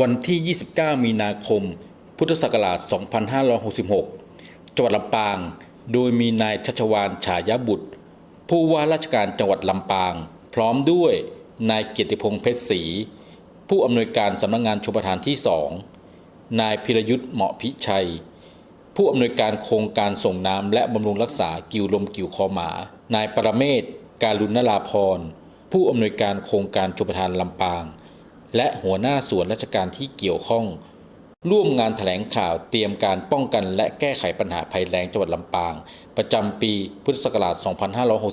วันที่ 29 มีนาคม พุทธศักราช 2566 จังหวัดลำปาง โดยมีนายชัชวานฉายบุตร ผู้ว่าราชการจังหวัดลำปาง พร้อมด้วยนายเกียรติพงษ์เพชรศรีผู้อำนวยการสำนักงานชมประทานที่2นายพิรยุทธ์เหมาะพิชัย ผู้อำนวยการโครงการส่งน้ำและบำรุงรักษากิ่วลมกิ่วคอหมา นายปรเมศการุณนราพรผู้อำนวยการโครงการชมประทานลำปาง และหัวหน้าส่วนราชการที่เกี่ยวข้อง ร่วมงานแถลงข่าวเตรียมการป้องกันและแก้ไขปัญหาภัยแล้งจังหวัดลำปาง ประจำปีพุทธศักราช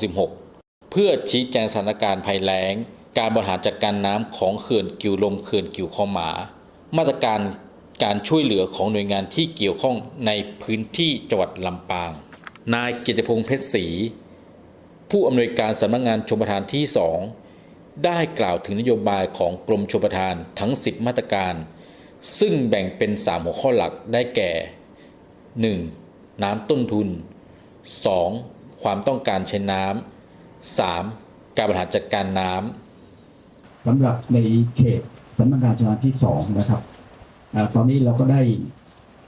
2566 เพื่อชี้แจงสถานการณ์ภัยแล้ง การบริหารจัดการน้ำของเขื่อนกิวลมเขื่อนกิวคอหมา มาตรการการช่วยเหลือของหน่วยงานที่เกี่ยวข้องในพื้นที่จังหวัดลำปาง นายกิติพงษ์เพชรศรีผู้อำนวยการสำนักงานชมประทานที่ 2 ได้กล่าวถึงนโยบายของกรมชมประทานทั้ง 10 มาตรการ ซึ่งแบ่งเป็น 3 หัวข้อหลักได้แก่ 1. น้ำต้นทุน 2. ความต้องการใช้น้ำ 3. การบริหารจัดการน้ำสำหรับในเขตสำนักงานชลประทานที่สองนะครับอตอนนี้เราก็ได้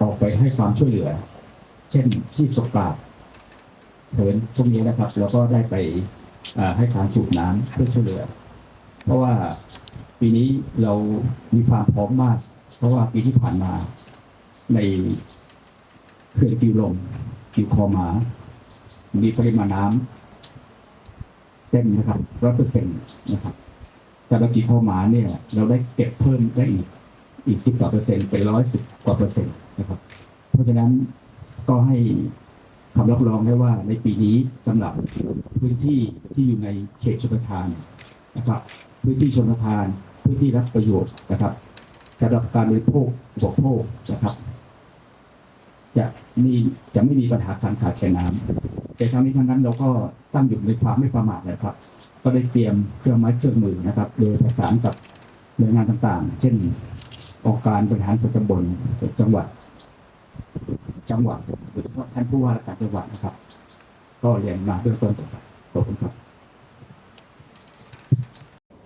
ออกไปให้ความช่วยเหลือ เช่นที่สกปรากเถินตรงนี้นะครับ เราก็ได้ไปให้การสูบน้ำเพื่อช่วยเหลือ เพราะว่าปีนี้เรามีความพร้อมมาก เพราะว่าปีที่ผ่านมาในเขื่อนกิวลมกิวคอหมา มีปริมาณน้ำเต็มนะครับร้อยเปอร์เซ็นต์นะครับแต่บางกีพอหมาเนี่ย เราได้เก็บเพิ่มได้อีกอีกสิบกว่าเปอร์เซ็นต์ไปร้อยสิบกว่าเปอร์เซ็นต์นะครับ เพราะฉะนั้นก็ให้คำรับรองได้ว่าในปีนี้สำหรับพื้นที่ที่อยู่ในเขตชลประทานนะครับ พื้นที่ชลประทาน พื้นที่รับประโยชน์นะครับสำหรับการบริโภคอุปโภคนะครับ จะมีจะไม่มีปัญหาการขาดแคลนน้ำแต่ทั้งนี้ทั้งนั้นเราก็ตั้งอยู่ในความไม่ประมาทนะครับ ก็ได้เตรียมเครื่องไม้เครื่องมือนะครับ โดยประสานกับหน่วยงานต่างๆ เช่นองค์การบริหารส่วนตำบลจังหวัด จังหวัดโดยเฉพาะท่านผู้ว่าราชการจังหวัดนะครับ ก็เรียนมาเบื้องต้นครับขอบคุณครับ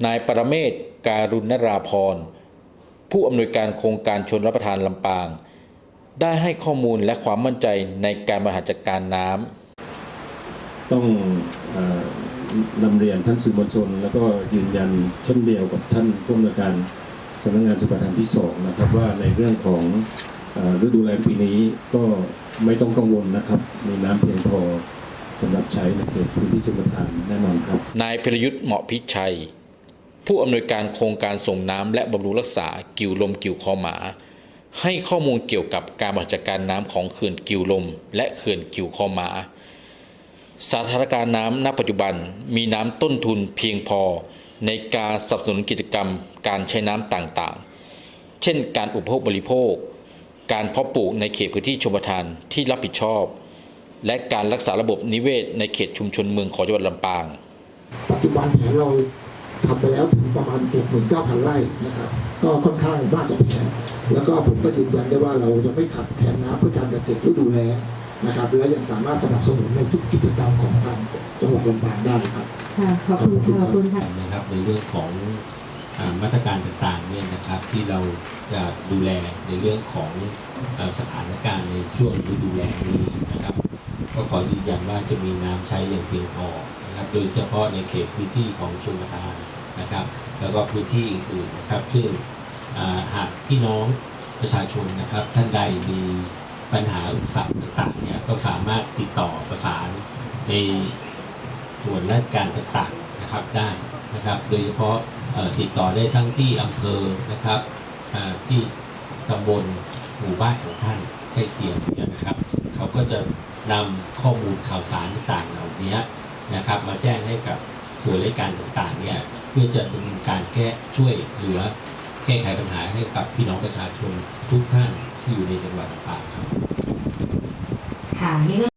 นายปรเมศการุณนราพร ผู้อำนวยการโครงการชนรับประทานลำปาง ได้ให้ข้อมูลและความมั่นใจในการบริหารจัดการน้ำต้องเออนำเรียนท่านสื่อมวลชน แล้วก็ยืนยันเช่นเดียวกับท่านผู้อำนวยการสำนักงานสุขภาพที่สองนะครับว่าในเรื่องของเออฤดูแล้งปีนี้ก็ไม่ต้องกังวลนะครับ มีน้ำเพียงพอสำหรับใช้ในเขตพื้นที่ชลประทานแน่นอนครับ นายพิรยุทธ์เหมาะพิชัย ผู้อำนวยการโครงการส่งน้ำและบำรุงรักษากิ่วลมกิ่วคอหมา ให้ข้อมูลเกี่ยวกับการบริหารจัดการน้ำของเขื่อนกิ่วลม และเขื่อนกิ่วคอหมา สถานการณ์น้ำณปัจจุบันมีน้ำต้นทุนเพียงพอในการสนับสนุนกิจกรรมการใช้น้ำต่างๆ เช่น การอุปโภคบริโภค การเพาะปลูกในเขตพื้นที่ชมประทานที่รับผิดชอบ และการรักษาระบบนิเวศในเขตชุมชนเมืองของจังหวัดลำปาง ปัจจุบันแผนเรา ทำไปแล้วถึงประมาณ 69,000 ไร่นะครับ ก็ค่อนข้างมากกว่าแผนแล้วก็ผมก็ยืนยันได้ว่าเราจะไม่ขาดแคลนน้ำเพื่อการเกษตรฤดูแล้งนะครับ และยังสามารถสนับสนุนในทุกกิจกรรมของทางจังหวัดลำปางได้ครับค่ะขอบคุณค่ะขอบคุณค่ะนะครับในเรื่องของอามาตรการต่างๆเนี่ยนะครับที่เราจะดูแลในเรื่องของเอ่อสถานการณ์ในช่วงฤดูแล้งนี้นะครับ ก็ขอยืนยันว่าจะมีน้ำใช้อย่างเพียงพอ นะครับโดยเฉพาะในเขตพื้นที่ของชลประทานนะครับ แล้วก็พื้นที่อื่นนะครับ ซึ่งหากพี่น้องประชาชนนะครับ ท่านใดมีปัญหาอุปสรรคต่างๆเนี่ยก็สามารถติดต่อประสานในส่วนราชการต่างๆนะครับได้นะครับ โดยเฉพาะติดต่อได้ทั้งที่อำเภอนะครับที่ตำบลหมู่บ้านของท่านใกล้เคียงเนี่ยนะครับ เขาก็จะนำข้อมูลข่าวสารต่างๆเหล่านี้ นะครับ มาแจ้งให้กับส่วนราชการต่างๆเนี่ยเพื่อจะดำเนินการแก้ช่วยเหลือแก้ไขปัญหาให้กับพี่น้องประชาชนทุกท่านที่อยู่ในจังหวัดต่างครับ ค่ะนี่ก็